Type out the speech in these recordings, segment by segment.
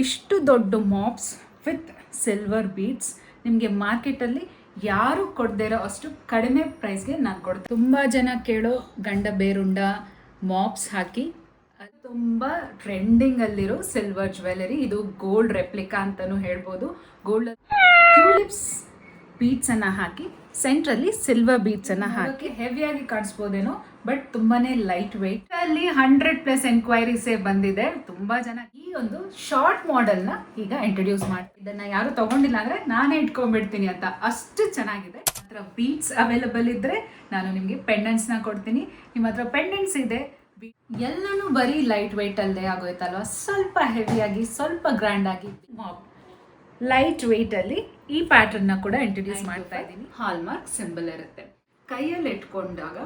ಇಷ್ಟು ದೊಡ್ಡ maps with silver beads ನಿಮಗೆ ಮಾರ್ಕೆಟಲ್ಲಿ ಯಾರು ಕೊಡದೇ ಇರೋ ಅಷ್ಟು ಕಡಿಮೆ ಪ್ರೈಸ್ಗೆ ನಾನು ಕೊಡ್ತೀನಿ. ತುಂಬ ಜನ ಕೇಳೋ ಗಂಡ ಬೇರುಂಡ ಮಾಪ್ಸ್ ಹಾಕಿ, ಅದು ತುಂಬ ಟ್ರೆಂಡಿಂಗಲ್ಲಿರೋ ಸಿಲ್ವರ್ ಜ್ಯುವೆಲರಿ ಇದು ಗೋಲ್ಡ್ ರೆಪ್ಲಿಕಾ ಅಂತಲೂ ಹೇಳ್ಬೋದು. ಗೋಲ್ಡ್ ಟ್ಯೂಲಿಪ್ಸ್ ಬೀಟ್ಸ್ ಅನ್ನ ಹಾಕಿ ಸೆಂಟ್ರಲ್ಲಿ ಸಿಲ್ವರ್ ಬೀಟ್ಸ್ ಅನ್ನ ಹಾಕಿ. ಹೆವಿಯಾಗಿ ಕಾಣಿಸ್ಬೋದೇನೋ ಬಟ್ ತುಂಬಾನೇ ಲೈಟ್ ವೆಯ್ಟ್ ಅಲ್ಲಿ ಹಂಡ್ರೆಡ್ ಪ್ಲಸ್ ಎನ್ಕ್ವೈರೀಸೇ ಬಂದಿದೆ. ತುಂಬಾ ಜನ ಈ ಒಂದು ಶಾರ್ಟ್ ಮಾಡೆಲ್ನ ಈಗ ಇಂಟ್ರೊಡ್ಯೂಸ್ ಮಾಡಿ ಇದನ್ನ ಯಾರು ತಗೊಂಡಿಲ್ಲ ಅಂದ್ರೆ ನಾನೇ ಇಟ್ಕೊಂಡ್ಬಿಡ್ತೀನಿ ಅಂತ. ಅಷ್ಟು ಚೆನ್ನಾಗಿದೆ. ಹತ್ರ ಬೀಟ್ಸ್ ಅವೈಲಬಲ್ ಇದ್ರೆ ನಾನು ನಿಮಗೆ ಪೆಂಡೆಂಟ್ಸ್ನ ಕೊಡ್ತೀನಿ. ನಿಮ್ಮ ಹತ್ರ ಪೆಂಡೆಂಟ್ಸ್ ಇದೆ. ಎಲ್ಲನೂ ಬರೀ ಲೈಟ್ ವೆಯ್ಟ್ ಅಲ್ಲದೆ ಆಗೋಯ್ತಲ್ವಾ? ಸ್ವಲ್ಪ ಹೆವಿಯಾಗಿ ಸ್ವಲ್ಪ ಗ್ರ್ಯಾಂಡ್ ಆಗಿ. ಲೈಟ್ ವೆಯ್ಟ್ ಅಲ್ಲಿ ಈ ಪ್ಯಾಟರ್ನ್ನ ಕೂಡ ಇಂಟ್ರೊಡ್ಯೂಸ್ ಮಾಡ್ತಾ ಇದ್ದೀನಿ. ಹಾಲ್ ಮಾರ್ಕ್ ಸಿಂಬಲ್ ಇರುತ್ತೆ. ಕೈಯಲ್ಲಿ ಇಟ್ಕೊಂಡಾಗ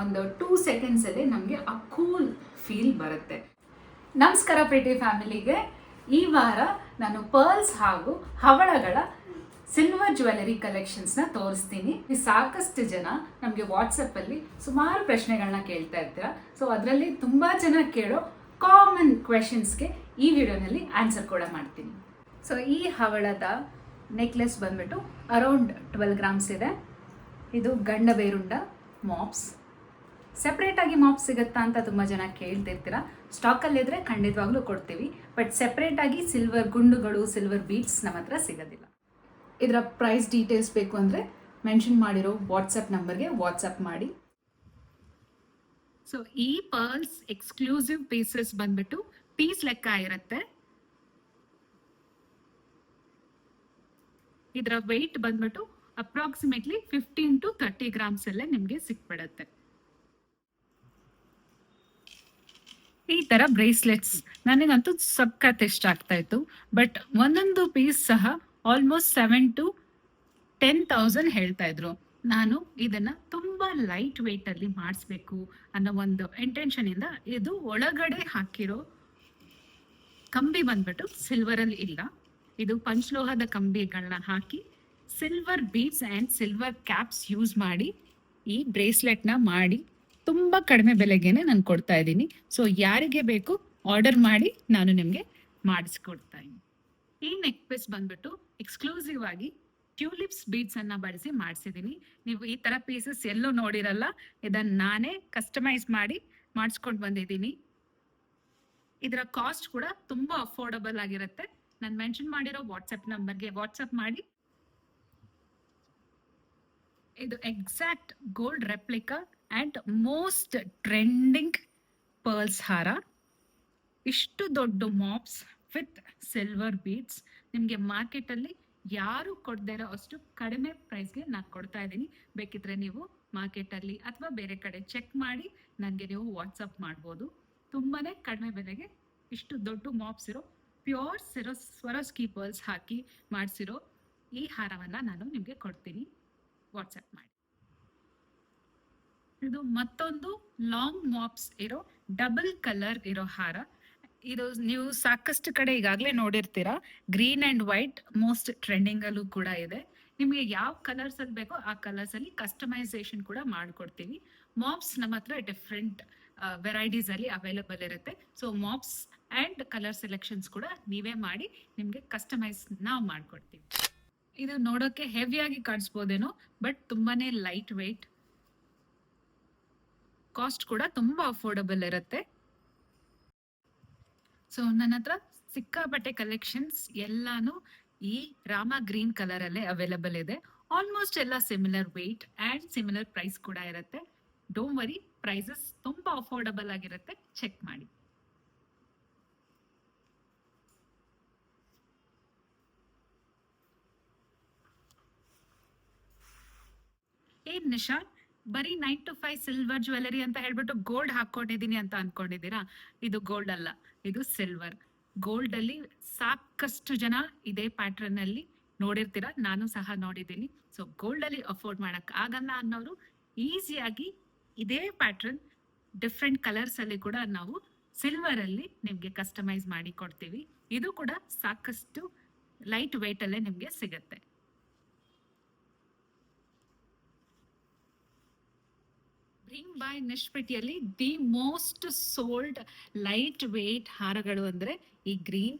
ಒಂದು ಟೂ ಸೆಕೆಂಡ್ಸ್ ಅಲ್ಲಿ ನಮಗೆ ಆ ಕೂಲ್ ಫೀಲ್ ಬರುತ್ತೆ. ನಮಸ್ಕಾರ ಪ್ರೀತಿ ಫ್ಯಾಮಿಲಿಗೆ. ಈ ವಾರ ನಾನು ಪರ್ಲ್ಸ್ ಹಾಗೂ ಹವಳಗಳ ಸಿಲ್ವರ್ ಜ್ಯುವೆಲರಿ ಕಲೆಕ್ಷನ್ಸ್ನ ತೋರಿಸ್ತೀನಿ. ಸಾಕಷ್ಟು ಜನ ನಮಗೆ ವಾಟ್ಸಪ್ಪಲ್ಲಿ ಸುಮಾರು ಪ್ರಶ್ನೆಗಳನ್ನ ಕೇಳ್ತಾ ಇರ್ತೀರಾ. ಸೊ ಅದರಲ್ಲಿ ತುಂಬ ಜನ ಕೇಳೋ ಕಾಮನ್ ಕ್ವೆಶನ್ಸ್ಗೆ ಈ ವಿಡಿಯೋನಲ್ಲಿ ಆನ್ಸರ್ ಕೂಡ ಮಾಡ್ತೀನಿ. ಸೊ ಈ ಹವಳದ ನೆಕ್ಲೆಸ್ ಬಂದ್ಬಿಟ್ಟು ಅರೌಂಡ್ ಟ್ವೆಲ್ ಗ್ರಾಮ್ಸ್ ಇದೆ. ಇದು ಗಂಡ ಬೇರುಂಡ ಮಾಪ್ಸ್ ಸೆಪ್ರೇಟಾಗಿ ಮಾಪ್ ಸಿಗುತ್ತಾ ಅಂತ ತುಂಬ ಜನ ಕೇಳ್ತಿರ್ತೀರ? ಸ್ಟಾಕಲ್ಲಿದ್ದರೆ ಖಂಡಿತವಾಗ್ಲೂ ಕೊಡ್ತೀವಿ. ಬಟ್ ಸೆಪ್ರೇಟಾಗಿ ಸಿಲ್ವರ್ ಗುಂಡುಗಳು ಸಿಲ್ವರ್ ಬೀಟ್ಸ್ ನಮ್ಮ ಹತ್ರ ಸಿಗೋದಿಲ್ಲ. ಇದರ ಪ್ರೈಸ್ ಡೀಟೇಲ್ಸ್ ಬೇಕು ಅಂದರೆ ಮೆನ್ಷನ್ ಮಾಡಿರೋ ವಾಟ್ಸಪ್ ನಂಬರ್ಗೆ ವಾಟ್ಸಪ್ ಮಾಡಿ. ಸೊ ಈ ಪರ್ಲ್ಸ್ ಎಕ್ಸ್ಕ್ಲೂಸಿವ್ ಪೀಸಸ್ ಬಂದ್ಬಿಟ್ಟು ಪೀಸ್ ಲೆಕ್ಕ ಇರುತ್ತೆ. ಇದರ ವೆಯ್ಟ್ ಬಂದ್ಬಿಟ್ಟು approximately fifteen to thirty grams ಅಲ್ಲೇ ನಿಮಗೆ ಸಿಕ್ಬಿಡತ್ತೆ. ಈ ತರ ಬ್ರೇಸ್ಲೆಟ್ಸ್ ನನಗಂತೂ ಸಖತ್ ಇಷ್ಟ ಆಗ್ತಾ ಇತ್ತು. ಬಟ್ ಒಂದೊಂದು ಪೀಸ್ ಸಹ almost seven to ten thousand ಹೇಳ್ತಾ ಇದ್ರು. ನಾನು ಇದನ್ನ ತುಂಬಾ ಲೈಟ್ ವೆಯ್ಟ್ ಅಲ್ಲಿ ಮಾಡಿಸ್ಬೇಕು ಅನ್ನೋ ಒಂದು ಇಂಟೆನ್ಷನ್ ಇಂದ ಇದು ಒಳಗಡೆ ಹಾಕಿರೋ ಕಂಬಿ ಬಂದ್ಬಿಟ್ಟು ಸಿಲ್ವರ್ ಅಲ್ಲಿ ಇಲ್ಲ. ಇದು ಪಂಚಲೋಹದ ಕಂಬಿಗಳನ್ನ ಹಾಕಿ silver beads and silver caps use ಮಾಡಿ ಈ ಬ್ರೇಸ್ಲೆಟ್ನ ಮಾಡಿ ತುಂಬ ಕಡಿಮೆ ಬೆಲೆಗೇನೆ ನಾನು ಕೊಡ್ತಾ ಇದ್ದೀನಿ. ಸೊ ಯಾರಿಗೆ ಬೇಕು ಆರ್ಡರ್ ಮಾಡಿ ನಾನು ನಿಮಗೆ ಮಾಡಿಸ್ಕೊಡ್ತಾ ಇದ್ದೀನಿ ಈ ನೆಕ್ ಪೀಸ್ ಬಂದ್ಬಿಟ್ಟು ಎಕ್ಸ್ಕ್ಲೂಸಿವ್ ಆಗಿ ಟ್ಯೂಲಿಪ್ಸ್ ಬೀಡ್ಸ್ ಅನ್ನ ಬಳಸಿ ಮಾಡಿಸಿದ್ದೀನಿ ನೀವು ಈ ತರ ಪೀಸಸ್ ಎಲ್ಲೂ ನೋಡಿರಲ್ಲ, ಇದನ್ನ ನಾನೇ ಕಸ್ಟಮೈಸ್ ಮಾಡಿ ಮಾಡಿಸ್ಕೊಂಡು ಬಂದಿದ್ದೀನಿ ಇದರ ಕಾಸ್ಟ್ ಕೂಡ ತುಂಬಾ ಅಫೋರ್ಡಬಲ್ ಆಗಿರುತ್ತೆ. ನಾನು ಮೆನ್ಷನ್ ಮಾಡಿರೋ ವಾಟ್ಸಪ್ ನಂಬರ್ಗೆ ವಾಟ್ಸಪ್ ಮಾಡಿ. ಇದು exact gold replica and most trending pearls ಹಾರ. ಇಷ್ಟು ದೊಡ್ಡ ಮಾಪ್ಸ್ ವಿತ್ ಸಿಲ್ವರ್ ಬೀಡ್ಸ್ ನಿಮಗೆ ಮಾರ್ಕೆಟಲ್ಲಿ ಯಾರು ಇರೋ ಅಷ್ಟು ಕಡಿಮೆ ಪ್ರೈಸ್ಗೆ ನಾನು ಕೊಡ್ತಾ ಇದ್ದೀನಿ. ಬೇಕಿದ್ರೆ ನೀವು ಮಾರ್ಕೆಟಲ್ಲಿ ಅಥವಾ ಬೇರೆ ಕಡೆ ಚೆಕ್ ಮಾಡಿ ನನಗೆ ನೀವು ವಾಟ್ಸಪ್ ಮಾಡ್ಬೋದು. ತುಂಬಾ ಕಡಿಮೆ ಬೆಲೆಗೆ ಇಷ್ಟು ದೊಡ್ಡ ಮಾಪ್ಸ್ ಇರೋ ಪ್ಯೂರ್ ಸಿರೋ ಸ್ವರಸ್ ಪರ್ಲ್ಸ್ ಹಾಕಿ ಮಾಡಿಸಿರೋ ಈ ಹಾರವನ್ನು ನಾನು ನಿಮಗೆ ಕೊಡ್ತೀನಿ. ವಾಟ್ಸಪ್ ಮಾಡಿ. ಇದು ಮತ್ತೊಂದು ಲಾಂಗ್ ಮಾಪ್ಸ್ ಇರೋ ಡಬಲ್ ಕಲರ್ ಇರೋ ಹಾರ. ಇದು ನೀವು ಸಾಕಷ್ಟು ಕಡೆ ಈಗಾಗಲೇ ನೋಡಿರ್ತೀರಾ. Green and white most trending ಅಲ್ಲೂ ಕೂಡ ಇದೆ. ನಿಮಗೆ ಯಾವ ಕಲರ್ಸ್ ಅಲ್ಲಿ ಬೇಕೋ ಆ ಕಲರ್ಸ್ ಅಲ್ಲಿ ಕಸ್ಟಮೈಸೇಷನ್ ಕೂಡ ಮಾಡ್ಕೊಡ್ತೀವಿ ಮಾಪ್ಸ್ ನಮ್ಮ ಹತ್ರ ಡಿಫ್ರೆಂಟ್ ವೆರೈಟೀಸ್ ಅಲ್ಲಿ ಅವೈಲಬಲ್ ಇರುತ್ತೆ. ಸೊ ಮಾಪ್ಸ್ ಅಂಡ್ ಕಲರ್ ಸೆಲೆಕ್ಷನ್ಸ್ ಕೂಡ ನೀವೇ ಮಾಡಿ, ನಿಮಗೆ ಕಸ್ಟಮೈಸ್ ನಾವು ಮಾಡ್ಕೊಡ್ತೀವಿ. ಇದು ನೋಡೋಕ್ಕೆ ಹೆವಿಯಾಗಿ ಕಾಣಿಸ್ಬೋದೇನೋ ಬಟ್ ತುಂಬಾ ಲೈಟ್ ವೆಯ್ಟ್ ಕಾಸ್ಟ್ ಕೂಡ ತುಂಬ ಅಫೋರ್ಡಬಲ್ ಇರುತ್ತೆ. ಸೊ ನನ್ನ ಹತ್ರ ಸಿಕ್ಕಾಪಟ್ಟೆ ಕಲೆಕ್ಷನ್ಸ್ ಎಲ್ಲಾನು ಈ ರಾಮ ಗ್ರೀನ್ ಕಲರ್ ಅಲ್ಲೇ ಅವೈಲಬಲ್ ಇದೆ. ಆಲ್ಮೋಸ್ಟ್ ಎಲ್ಲ similar weight and similar price ಕೂಡ ಇರುತ್ತೆ. ಡೋಂಟ್ ವರಿ ಪ್ರೈಸಸ್ ತುಂಬ ಅಫೋರ್ಡಬಲ್ ಆಗಿರುತ್ತೆ. ಚೆಕ್ ಮಾಡಿ. ಏನ್ ನಿಶಾ ಬರೀ nine two five silver jewellery ಅಂತ ಹೇಳ್ಬಿಟ್ಟು ಗೋಲ್ಡ್ ಹಾಕೊಂಡಿದೀನಿ ಅಂತ ಅನ್ಕೊಂಡಿದ್ದೀರಾ? ಇದು ಗೋಲ್ಡ್ ಅಲ್ಲ, ಇದು ಸಿಲ್ವರ್ ಗೋಲ್ಡ್ ಅಲ್ಲಿ ಸಾಕಷ್ಟು ಜನ ಇದೇ ಪ್ಯಾಟರ್ನ್ ಅಲ್ಲಿ ನೋಡಿರ್ತೀರಾ? ನಾನು ಸಹ ನೋಡಿದ್ದೀನಿ. ಸೊ ಗೋಲ್ಡ್ ಅಲ್ಲಿ ಅಫೋರ್ಡ್ ಮಾಡಕ್ ಆಗಲ್ಲ ಅನ್ನೋರು ಈಸಿಯಾಗಿ ಇದೇ ಪ್ಯಾಟರ್ನ್ ಡಿಫ್ರೆಂಟ್ ಕಲರ್ಸ್ ಅಲ್ಲಿ ಕೂಡ ನಾವು ಸಿಲ್ವರ್ ಅಲ್ಲಿ ನಿಮ್ಗೆ ಕಸ್ಟಮೈಸ್ ಮಾಡಿ ಕೊಡ್ತೀವಿ. ಇದು ಕೂಡ ಸಾಕಷ್ಟು ಲೈಟ್ ವೆಯ್ಟ್ ಅಲ್ಲೇ ನಿಮ್ಗೆ ಸಿಗುತ್ತೆ. Bring by ನಿಷ್ಪೆಟ್ಟಿಯಲ್ಲಿ the most sold light weight ಹಾರಗಳು ಅಂದರೆ ಈ ಗ್ರೀನ್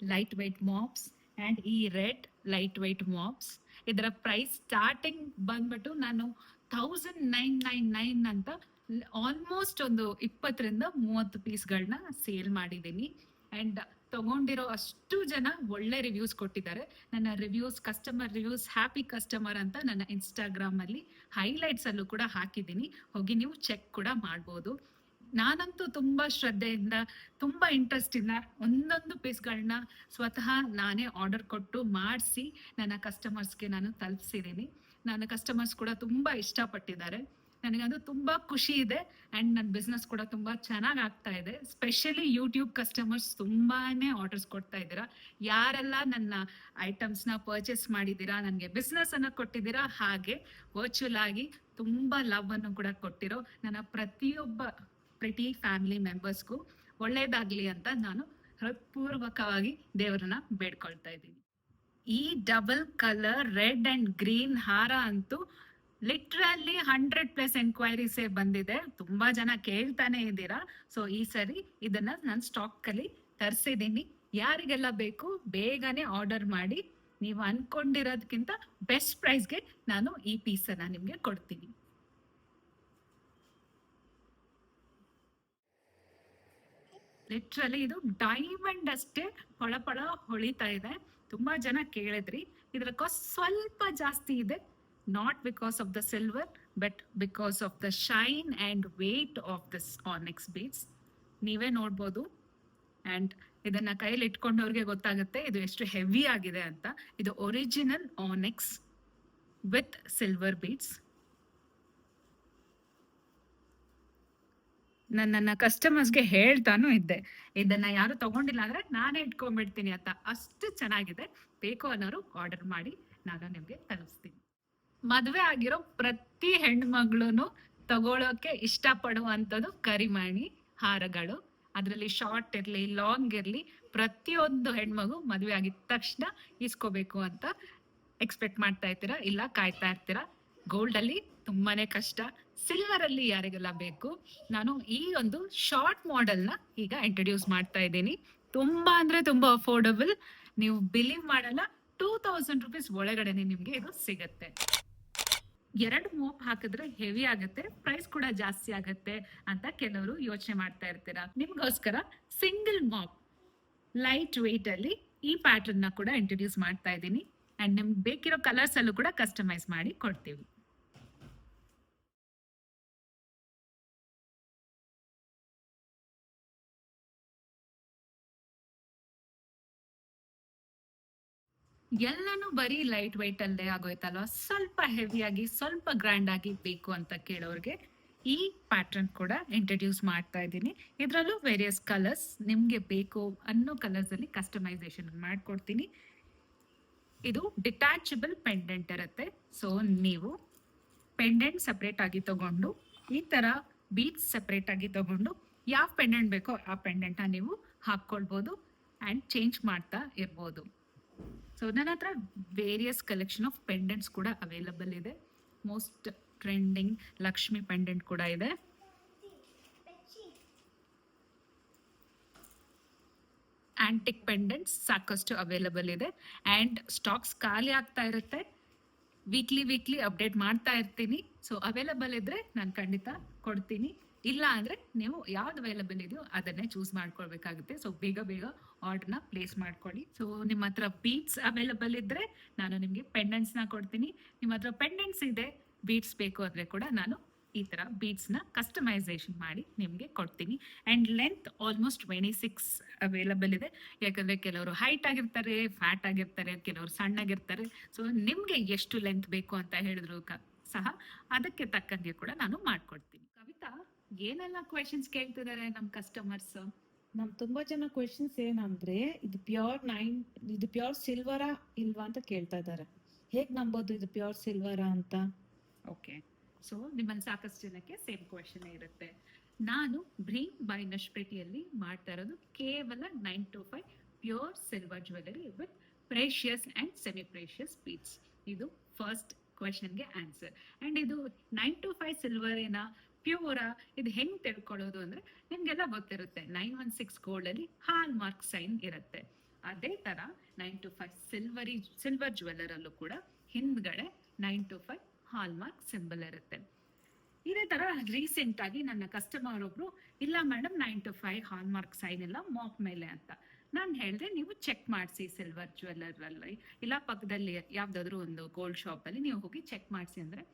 ಲೈಟ್ ವೆಯ್ಟ್ ಮಾಪ್ಸ್ ಆ್ಯಂಡ್ ಈ ರೆಡ್ ಲೈಟ್ ವೆಯ್ಟ್ ಮಾಪ್ಸ್ ಇದರ ಪ್ರೈಸ್ ಸ್ಟಾರ್ಟಿಂಗ್ ಬಂದ್ಬಿಟ್ಟು ನಾನು ಥೌಸಂಡ್ ನೈನ್ ನೈನ್ ನೈನ್ ಅಂತ ಆಲ್ಮೋಸ್ಟ್ ಒಂದು ಇಪ್ಪತ್ತರಿಂದ ಮೂವತ್ತು ಪೀಸ್ಗಳನ್ನ ಸೇಲ್ ಮಾಡಿದ್ದೀನಿ. ಆ್ಯಂಡ್ ತಗೊಂಡಿರೋ ಅಷ್ಟು ಜನ ಒಳ್ಳೆ ರಿವ್ಯೂಸ್ ಕೊಟ್ಟಿದ್ದಾರೆ. ನನ್ನ reviews customer reviews happy customer ಅಂತ ನನ್ನ ಇನ್ಸ್ಟಾಗ್ರಾಮ್ ಅಲ್ಲಿ ಹೈಲೈಟ್ಸ್ ಅಲ್ಲೂ ಕೂಡ ಹಾಕಿದ್ದೀನಿ. ಹೋಗಿ ನೀವು ಚೆಕ್ ಕೂಡ ಮಾಡ್ಬೋದು. ನಾನಂತೂ ತುಂಬ ಶ್ರದ್ಧೆಯಿಂದ, ತುಂಬ ಇಂಟ್ರೆಸ್ಟಿಂದ ಒಂದೊಂದು ಪೀಸ್ಗಳನ್ನ ಸ್ವತಃ ನಾನೇ ಆರ್ಡರ್ ಕೊಟ್ಟು ಮಾಡಿಸಿ ನನ್ನ ಕಸ್ಟಮರ್ಸ್ಗೆ ನಾನು ತಲುಪಿಸಿದ್ದೀನಿ. ನನ್ನ ಕಸ್ಟಮರ್ಸ್ ಕೂಡ ತುಂಬ ಇಷ್ಟಪಟ್ಟಿದ್ದಾರೆ. ನನಗದು ತುಂಬಾ ಖುಷಿ ಇದೆ ಅಂಡ್ ನನ್ನ ಬಿಸ್ನೆಸ್ ಕೂಡ ತುಂಬಾ ಚೆನ್ನಾಗಿ ಆಗ್ತಾ ಇದೆ. ಸ್ಪೆಷಲಿ ಯೂಟ್ಯೂಬ್ ಕಸ್ಟಮರ್ಸ್ ತುಂಬಾನೇ ಆರ್ಡರ್ಸ್ ಕೊಡ್ತಾ ಇದ್ದೀರಾ. ಯಾರೆಲ್ಲ ನನ್ನ ಐಟಮ್ಸ್ನ ಪರ್ಚೇಸ್ ಮಾಡಿದ್ದೀರಾ, ನನಗೆ ಬಿಸ್ನೆಸ್ಸನ್ನು ಕೊಟ್ಟಿದ್ದೀರಾ, ಹಾಗೆ ವರ್ಚುವಲ್ ಆಗಿ ತುಂಬಾ ಲವ್ ಅನ್ನು ಕೂಡ ಕೊಟ್ಟಿರೋ ನನ್ನ ಪ್ರತಿಯೊಬ್ಬ ಪ್ರತಿ ಫ್ಯಾಮಿಲಿ ಮೆಂಬರ್ಸ್ಗೂ ಒಳ್ಳೇದಾಗ್ಲಿ ಅಂತ ನಾನು ಹೃತ್ಪೂರ್ವಕವಾಗಿ ದೇವರನ್ನ ಬೇಡ್ಕೊಳ್ತಾ ಇದ್ದೀನಿ. ಈ double colour red and green ಹಾರ ಅಂತೂ ಲಿಟ್ರಲಿ ಹಂಡ್ರೆಡ್ ಪ್ಲಸ್ ಎನ್ಕ್ವೈರೀಸೇ ಬಂದಿದೆ. ತುಂಬಾ ಜನ ಕೇಳ್ತಾನೆ ಇದ್ದೀರಾ. ಸೊ ಈ ಸರಿ ಇದನ್ನ ನಾನು ಸ್ಟಾಕ್ ಅಲ್ಲಿ ತರಿಸಿದ್ದೀನಿ. ಯಾರಿಗೆಲ್ಲ ಬೇಕು ಬೇಗನೆ ಆರ್ಡರ್ ಮಾಡಿ. ನೀವು ಅನ್ಕೊಂಡಿರೋದಕ್ಕಿಂತ ಬೆಸ್ಟ್ ಪ್ರೈಸ್ಗೆ ನಾನು ಈ ಪೀಸನ್ನ ನಿಮಗೆ ಕೊಡ್ತೀನಿ. ಲಿಟ್ರಲಿ ಇದು ಡೈಮಂಡ್ ಅಷ್ಟೇ ಹೊಳಪಳ ಹೊಳಿತಾ ಇದೆ. ತುಂಬಾ ಜನ ಕೇಳಿದ್ರಿ. ಇದರ ಕಾಸ್ಟ್ ಸ್ವಲ್ಪ ಜಾಸ್ತಿ ಇದೆ. Not because of the silver, but because of the shine and weight of this onyx beads ನೀವೇ ನೋಡ್ಬೋದು. ಆ್ಯಂಡ್ ಇದನ್ನ ಕೈಯಲ್ಲಿ ಇಟ್ಕೊಂಡವ್ರಿಗೆ ಗೊತ್ತಾಗುತ್ತೆ ಇದು ಎಷ್ಟು ಹೆವಿ ಆಗಿದೆ ಅಂತ. ಇದು original onyx with silver beads ನಾನು ನನ್ನ ಕಸ್ಟಮರ್ಸ್ಗೆ ಹೇಳ್ತಾನು ಇದ್ದೆ. ಇದನ್ನ ಯಾರು ತಗೊಂಡಿಲ್ಲ ಅಂದ್ರೆ ನಾನೇ ಇಟ್ಕೊಂಡ್ಬಿಡ್ತೀನಿ ಅಂತ. ಅಷ್ಟು ಚೆನ್ನಾಗಿದೆ. ಬೇಕು ಅನ್ನೋರು ಆರ್ಡರ್ ಮಾಡಿ ನಾನು ನಿಮಗೆ ತಲುಪಿಸ್ತೀನಿ. ಮದುವೆ ಆಗಿರೋ ಪ್ರತಿ ಹೆಣ್ಮಗ್ಳು ತಗೊಳ್ಳೋಕೆ ಇಷ್ಟಪಡುವಂಥದ್ದು ಕರಿಮಣಿ ಹಾರಗಳು. ಅದರಲ್ಲಿ ಶಾರ್ಟ್ ಇರಲಿ ಲಾಂಗ್ ಇರಲಿ ಪ್ರತಿಯೊಂದು ಹೆಣ್ಮಗು ಮದುವೆ ಆಗಿದ ತಕ್ಷಣ ಇಸ್ಕೋಬೇಕು ಅಂತ ಎಕ್ಸ್ಪೆಕ್ಟ್ ಮಾಡ್ತಾ ಇರ್ತೀರಾ? ಇಲ್ಲ ಕಾಯ್ತಾ ಇರ್ತೀರಾ? ಗೋಲ್ಡ್ ಅಲ್ಲಿ ತುಂಬಾನೇ ಕಷ್ಟ. ಸಿಲ್ವರ್ ಅಲ್ಲಿ ಯಾರಿಗೆಲ್ಲ ಬೇಕು? ನಾನು ಈ ಒಂದು ಶಾರ್ಟ್ ಮಾಡೆಲ್ನ ಈಗ ಇಂಟ್ರೊಡ್ಯೂಸ್ ಮಾಡ್ತಾ ಇದ್ದೀನಿ. ತುಂಬಾ ಅಂದ್ರೆ ತುಂಬಾ ಅಫೋರ್ಡಬಲ್ ನೀವು ಬಿಲೀವ್ ಮಾಡಲ್ಲ ಟೂ ತೌಸಂಡ್ ರುಪೀಸ್ ಒಳಗಡೆನೆ ನಿಮ್ಗೆ ಇದು ಸಿಗತ್ತೆ. ಎರಡು ಮೋಪ್ ಹಾಕಿದ್ರೆ ಹೆವಿ ಆಗುತ್ತೆ ಪ್ರೈಸ್ ಕೂಡ ಜಾಸ್ತಿ ಆಗತ್ತೆ ಅಂತ ಕೆಲವರು ಯೋಚನೆ ಮಾಡ್ತಾ ಇರ್ತೀರಾ? ನಿಮ್ಗೋಸ್ಕರ ಸಿಂಗಲ್ ಮಾಪ್ ಲೈಟ್ ವೆಯ್ಟ್ ಅಲ್ಲಿ ಈ ಪ್ಯಾಟರ್ನ್ ಕೂಡ ಇಂಟ್ರೊಡ್ಯೂಸ್ ಮಾಡ್ತಾ ಇದ್ದೀನಿ. ಅಂಡ್ ನಿಮ್ಗೆ ಬೇಕಿರೋ ಕಲರ್ಸ್ ಅಲ್ಲೂ ಕೂಡ ಕಸ್ಟಮೈಸ್ ಮಾಡಿ ಕೊಡ್ತೀವಿ. ಎಲ್ಲನೂ ಬರೀ ಲೈಟ್ ವೈಟ್ ಅಲ್ಲೇ ಆಗೋಯ್ತಲ್ವಾ? ಸ್ವಲ್ಪ ಹೆವಿಯಾಗಿ ಸ್ವಲ್ಪ ಗ್ರ್ಯಾಂಡ್ ಆಗಿ ಬೇಕು ಅಂತ ಕೇಳೋರಿಗೆ ಈ ಪ್ಯಾಟರ್ನ್ ಕೂಡ ಇಂಟ್ರಡ್ಯೂಸ್ ಮಾಡ್ತಾ ಇದ್ದೀನಿ. ಇದರಲ್ಲೂ ವೇರಿಯಸ್ ಕಲರ್ಸ್ ನಿಮಗೆ ಬೇಕು ಅನ್ನೋ ಕಲರ್ಸ್ ಅಲ್ಲಿ ಕಸ್ಟಮೈಸೇಷನ್ ಮಾಡ್ಕೊಡ್ತೀನಿ. ಇದು ಡಿಟ್ಯಾಚಬಲ್ ಪೆಂಡೆಂಟ್ ಇರುತ್ತೆ. ಸೊ ನೀವು ಪೆಂಡೆಂಟ್ ಸಪ್ರೇಟ್ ಆಗಿ ತಗೊಂಡು, ಈ ತರ ಬೀಚ್ ಸಪ್ರೇಟ್ ಆಗಿ ತಗೊಂಡು, ಯಾವ ಪೆಂಡೆಂಟ್ ಬೇಕೋ ಆ ಪೆಂಡೆಂಟ್ನ ನೀವು ಹಾಕ್ಕೊಳ್ಬೋದು ಆ್ಯಂಡ್ ಚೇಂಜ್ ಮಾಡ್ತಾ ಇರ್ಬೋದು. ಸೊ ನನ್ನ ಹತ್ರ ವೇರಿಯಸ್ ಕಲೆಕ್ಷನ್ ಆಫ್ ಪೆಂಡೆಂಟ್ಸ್ ಕೂಡ ಅವೈಲಬಲ್ ಇದೆ. ಮೋಸ್ಟ್ ಟ್ರೆಂಡಿಂಗ್ ಲಕ್ಷ್ಮಿ ಪೆಂಡೆಂಟ್ ಕೂಡ ಇದೆ. ಆಂಟಿಕ್ ಪೆಂಡೆಂಟ್ಸ್ ಸಾಕಷ್ಟು ಅವೈಲಬಲ್ ಇದೆ. ಆ್ಯಂಡ್ ಸ್ಟಾಕ್ಸ್ ಖಾಲಿ ಆಗ್ತಾ ಇರುತ್ತೆ. ವೀಕ್ಲಿ ವೀಕ್ಲಿ ಅಪ್ಡೇಟ್ ಮಾಡ್ತಾ ಇರ್ತೀನಿ. ಸೊ ಅವೈಲಬಲ್ ಇದ್ರೆ ನಾನು ಖಂಡಿತ ಕೊಡ್ತೀನಿ. ಇಲ್ಲ ಅಂದರೆ ನೀವು ಯಾವ್ದು ಅವೈಲಬಲ್ ಇದೆಯೋ ಅದನ್ನೇ ಚೂಸ್ ಮಾಡ್ಕೊಳ್ಬೇಕಾಗುತ್ತೆ. ಸೊ ಬೇಗ ಬೇಗ ಆರ್ಡರ್ನ ಪ್ಲೇಸ್ ಮಾಡ್ಕೊಳ್ಳಿ. ಸೊ ನಿಮ್ಮ ಹತ್ರ ಬೀಟ್ಸ್ ಅವೈಲಬಲ್ ಇದ್ದರೆ ನಾನು ನಿಮಗೆ ಪೆಂಡೆಂಟ್ಸ್ನ ಕೊಡ್ತೀನಿ. ನಿಮ್ಮ ಹತ್ರ ಪೆಂಡೆಂಟ್ಸ್ ಇದೆ ಬೀಟ್ಸ್ ಬೇಕು ಅಂದರೆ ಕೂಡ ನಾನು ಈ ಥರ ಬೀಟ್ಸ್ನ ಕಸ್ಟಮೈಸೇಷನ್ ಮಾಡಿ ನಿಮಗೆ ಕೊಡ್ತೀನಿ. And length almost twenty six available ಇದೆ. ಯಾಕಂದರೆ ಕೆಲವರು ಹೈಟ್ ಆಗಿರ್ತಾರೆ ಫ್ಯಾಟ್ ಆಗಿರ್ತಾರೆ, ಕೆಲವರು ಸಣ್ಣಗಿರ್ತಾರೆ. ಸೊ ನಿಮಗೆ ಎಷ್ಟು ಲೆಂತ್ ಬೇಕು ಅಂತ ಹೇಳಿದ್ರು ಸಹ ಅದಕ್ಕೆ ತಕ್ಕಂಗೆ ಕೂಡ ನಾನು ಮಾಡ್ಕೊಡ್ತೀನಿ. ಏನೆಲ್ಲ ಕ್ವೆಶನ್ಸ್ ಕೇಳ್ತಿದ್ದಾರೆ ನಮ್ಮ ಕಸ್ಟಮರ್ಸ್ ನಮ್ ತುಂಬಾ ಜನ ಕ್ವೆಶನ್ಸ್ ಏನಂದ್ರೆ ಇದು ಪ್ಯೂರ್ ನೈನ್ ಇದು ಪ್ಯೂರ್ ಸಿಲ್ವರಾ ಇಲ್ವಾ ಅಂತ ಕೇಳ್ತಾ ಇದ್ದಾರೆ. ಹೇಗ್ ನಂಬೋದು ಇದು ಪ್ಯೂರ್ ಸಿಲ್ವರಾ ಅಂತ? ಓಕೆ ಸೊ ನಿಮ್ಮಲ್ಲಿ ಸಾಕಷ್ಟು ಜನಕ್ಕೆ ಸೇಮ್ ಕ್ವೆಶನ್ ಇರುತ್ತೆ. ನಾನು ಬ್ರೀಮ್ ಬೈ ನಶ್ಪೇಟಿಯಲ್ಲಿ ಮಾಡ್ತಾ ಇರೋದು ಕೇವಲ nine two five pure silver jewellery with precious and semi precious beads ಇದು ಫಸ್ಟ್ ಕ್ವೆಶನ್ಗೆ ಆನ್ಸರ್ ಅಂಡ್ ಇದು ನೈನ್ ಟು ಫೈವ್ ಸಿಲ್ವರ್ ಏನ? ಪ್ಯೂರಾ ಇದು ಹೆಂಗ್ ತಿಳ್ಕೊಳ್ಳೋದು ಅಂದ್ರೆ ನಿಮ್ಗೆಲ್ಲ ಗೊತ್ತಿರುತ್ತೆ ನೈನ್ ಒನ್ ಸಿಕ್ಸ್ ಗೋಲ್ಡ್ ಅಲ್ಲಿ ಹಾಲ್ ಮಾರ್ಕ್ ಸೈನ್ ಇರುತ್ತೆ. ಅದೇ ತರ ನೈನ್ ಟು ಫೈವ್ ಸಿಲ್ವರಿ, ಸಿಲ್ವರ್ ಜ್ಯುವೆಲ್ಲರಲ್ಲೂ ಕೂಡ ಹಿಂದ್ಗಡೆ nine two five hallmark symbol ಇರುತ್ತೆ. ಇದೇ ತರ ರೀಸೆಂಟ್ ಆಗಿ ನನ್ನ ಕಸ್ಟಮರ್ ಒಬ್ರು, ಇಲ್ಲ madam nine two five hallmark sign ಇಲ್ಲ ಮಾಪ್ ಮೇಲೆ ಅಂತ. ನಾನು ಹೇಳಿದೆ ನೀವು ಚೆಕ್ ಮಾಡಿಸಿ ಸಿಲ್ವರ್ ಜ್ಯುವೆಲ್ಲರ್ ಅಲ್ಲಿ, ಇಲ್ಲ ಪಕ್ಕದಲ್ಲಿ ಯಾವ್ದಾದ್ರು ಒಂದು ಗೋಲ್ಡ್ ಶಾಪ್ ಅಲ್ಲಿ ನೀವು ಹೋಗಿ ಚೆಕ್ ಮಾಡಿಸಿ ಅಂದ್ರೆ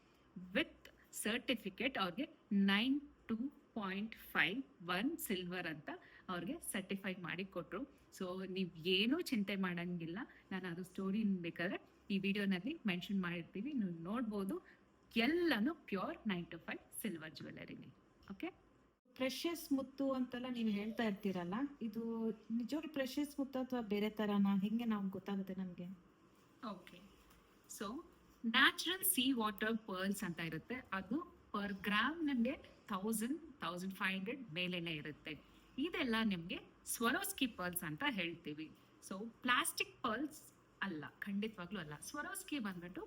ವಿತ್ ಸರ್ಟಿಫಿಕೇಟ್ ಅವ್ರಿಗೆ nine two point five one silver ಅಂತ ಅವ್ರಿಗೆ ಸರ್ಟಿಫೈ ಮಾಡಿ ಕೊಟ್ಟರು ಸೊ ನೀವು ಏನೂ ಚಿಂತೆ ಮಾಡಂಗಿಲ್ಲ. ನಾನು ಅದು ಸ್ಟೋರಿ ಬೇಕಾದ್ರೆ ಈ ವಿಡಿಯೋನಲ್ಲಿ ಮೆನ್ಷನ್ ಮಾಡಿರ್ತೀವಿ ನೀವು ನೋಡ್ಬೋದು. ಎಲ್ಲನೂ pure nine two five silver ಜ್ಯುವೆಲರಿನೇ okay precious ಮುತ್ತು ಅಂತೆಲ್ಲ ನೀವು ಹೇಳ್ತಾ ಇರ್ತೀರಲ್ಲ ಇದು ನಿಜವಾಗ್ಲೂ ಪ್ರೆಷಸ್ ಮುತ್ತು ಅಥವಾ ಬೇರೆ ತರನಾ? ಹೆಂಗೆ ನಾವು ಗೊತ್ತಾಗುತ್ತೆ ನಮಗೆ? Okay so natural sea water pearls ಅಂತ ಇರುತ್ತೆ. ಅದು ಪರ್ ಗ್ರಾಮ್ ನಿಮಗೆ ಥೌಸಂಡ್ ಥೌಸಂಡ್ ಫೈವ್ ಹಂಡ್ರೆಡ್ ಮೇಲೆನೆ ಇರುತ್ತೆ. ಇದೆಲ್ಲ ನಿಮಗೆ ಸ್ವರೋಸ್ಕಿ ಪರ್ಲ್ಸ್ ಅಂತ ಹೇಳ್ತೀವಿ. ಸೊ ಪ್ಲಾಸ್ಟಿಕ್ ಪರ್ಲ್ಸ್ ಅಲ್ಲ, ಖಂಡಿತವಾಗ್ಲೂ ಅಲ್ಲ. ಸ್ವರೋಸ್ಕಿ ಬಂದ್ಬಿಟ್ಟು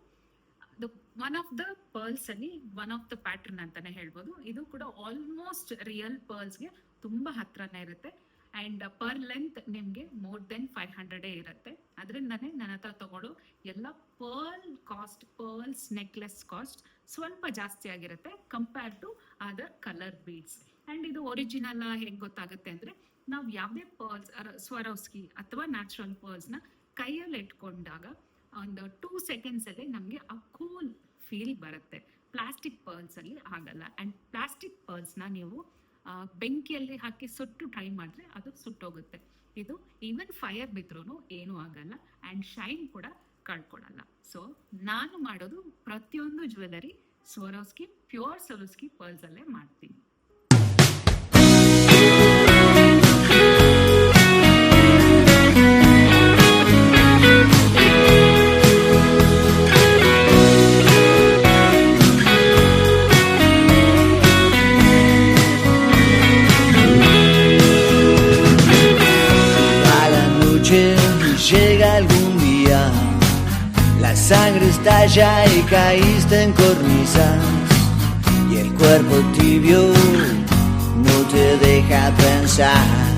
the one of the pearls ಅಲ್ಲಿ ಒನ್ ಆಫ್ ದ ಪ್ಯಾಟರ್ನ್ ಅಂತಾನೆ ಹೇಳ್ಬೋದು. ಇದು ಕೂಡ ಆಲ್ಮೋಸ್ಟ್ ರಿಯಲ್ ಪರ್ಲ್ಸ್ಗೆ ತುಂಬಾ ಹತ್ರನೇ ಇರುತ್ತೆ. ಅಂಡ್ ಪರ್ ಲೆಂತ್ ನಿಮಗೆ ಮೋರ್ ದೆನ್ ಫೈವ್ ಹಂಡ್ರೆಡೇ ಇರುತ್ತೆ. ಅದರಿಂದನೇ ನನ್ನ ಹತ್ರ ತಗೊಳ್ಳೋ ಎಲ್ಲ pearl cost pearls necklace cost ಸ್ವಲ್ಪ ಜಾಸ್ತಿ ಆಗಿರುತ್ತೆ compare to other colour beads and ಇದು ಒರಿಜಿನಲ್ ಹೇಗೆ ಗೊತ್ತಾಗುತ್ತೆ ಅಂದ್ರೆ ನಾವು ಯಾವುದೇ ಪರ್ಲ್ಸ್ ಸ್ವರೋಸ್ಕಿ ಅಥವಾ ನ್ಯಾಚುರಲ್ ಪರ್ಲ್ಸ್ನ ಕೈಯಲ್ಲಿ ಇಟ್ಕೊಂಡಾಗ ಒಂದು ಟೂ ಸೆಕೆಂಡ್ಸ್ ಅಲ್ಲಿ ನಮಗೆ ಆ ಕೂಲ್ ಫೀಲ್ ಬರುತ್ತೆ. ಪ್ಲಾಸ್ಟಿಕ್ ಪರ್ಲ್ಸ್ ಅಲ್ಲಿ ಆಗಲ್ಲ. ಅಂಡ್ ಪ್ಲಾಸ್ಟಿಕ್ ಪರ್ಲ್ಸ್ನ ನೀವು ಬೆಂಕಿಯಲ್ಲಿ ಹಾಕಿ ಸುಟ್ಟು ಟ್ರೈ ಮಾಡಿದ್ರೆ ಅದು ಸುಟ್ಟೋಗುತ್ತೆ. ಇದು ಈವನ್ ಫೈರ್ ಬಿದ್ರೂ ಏನೂ ಆಗಲ್ಲ ಅಂಡ್ ಶೈನ್ ಕೂಡ ಕಳ್ಕೊಳಲ್ಲ. ಸೊ ನಾನು ಮಾಡೋದು ಪ್ರತಿಯೊಂದು ಜ್ಯುವೆಲರಿ ಸೋರೋಸ್ಕಿ ಪ್ಯೂರ್ ಸೋರೋಸ್ಕಿ ಪರ್ಲ್ಸಲ್ಲೇ ಮಾಡ್ತೀನಿ. Sangre estalla y caíste en cornisas y el cuerpo tibio no te deja pensar.